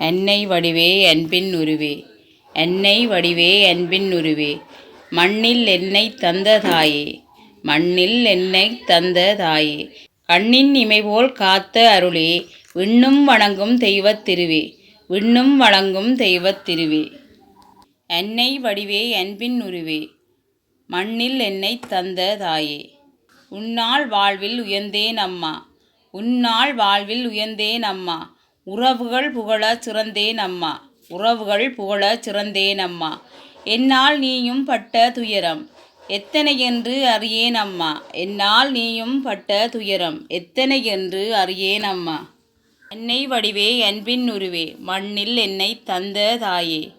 என்னை வடிவே அன்பின் உருவே. என்னை வடிவே அன்பின் உருவே. மண்ணில் என்னை தந்த தாயே மண்ணில் என்னை தந்த தாயே கண்ணின் இமைபோல் காத்த அருளே. விண்ணும் வணங்கும் தெய்வத் திருவே. விண்ணும் வணங்கும் தெய்வத் திருவே. என்னை வடிவே அன்பின் உருவே. மண்ணில் என்னை தந்த தாயே உன்னால் வாழ்வில் உயர்ந்தேன் அம்மா. உன்னால் வாழ்வில் உயர்ந்தேன் அம்மா. உறவுகள் புகழச் சிறந்தேன் அம்மா உறவுகள் புகழச் சிறந்தேன் அம்மா என்னால் நீயும் பட்ட துயரம் எத்தனை என்று அறியேன் அம்மா என்னால் நீயும் பட்ட துயரம் எத்தனை என்று அறியேன் அம்மா என்னை வடிவே அன்பின் உருவே மண்ணில் என்னை தந்த தாயே.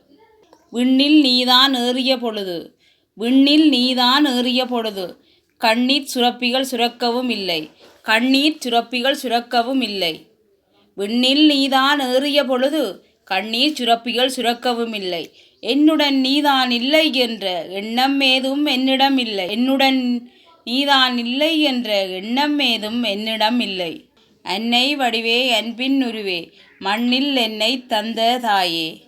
விண்ணில் நீதான் ஏறிய பொழுது விண்ணில் நீதான் ஏறிய பொழுது கண்ணீர் சுரப்பிகள் சுரக்கவும் இல்லை கண்ணீர் சுரப்பிகள் சுரக்கவும் இல்லை. விண்ணில் நீதான் ஏறிய பொழுது கண்ணீர் சுரப்பிகள் சுரக்கவும் இல்லை என்னுடன் நீதான் இல்லை என்ற எண்ணம் ஏதும் என்னிடம் இல்லை. என்னுடன் நீதான் இல்லை என்ற எண்ணம் ஏதும் என்னிடம் இல்லை. அன்னை வடிவே அன்பின் உருவே மண்ணில் என்னை தந்த தாயே.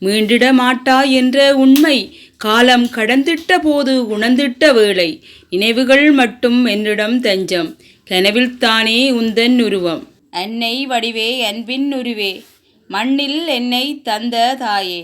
மீண்டிட மாட்டா என்ற உண்மை காலம் கடந்திட்ட போது உணர்ந்திட்ட வேளை நினைவுகள் மட்டும் என்னிடம் தஞ்சம். கனவில்தானே உந்தன் உருவம். அன்னை வடிவே அன்பின் உருவே மண்ணில் என்னை தந்த தாயே.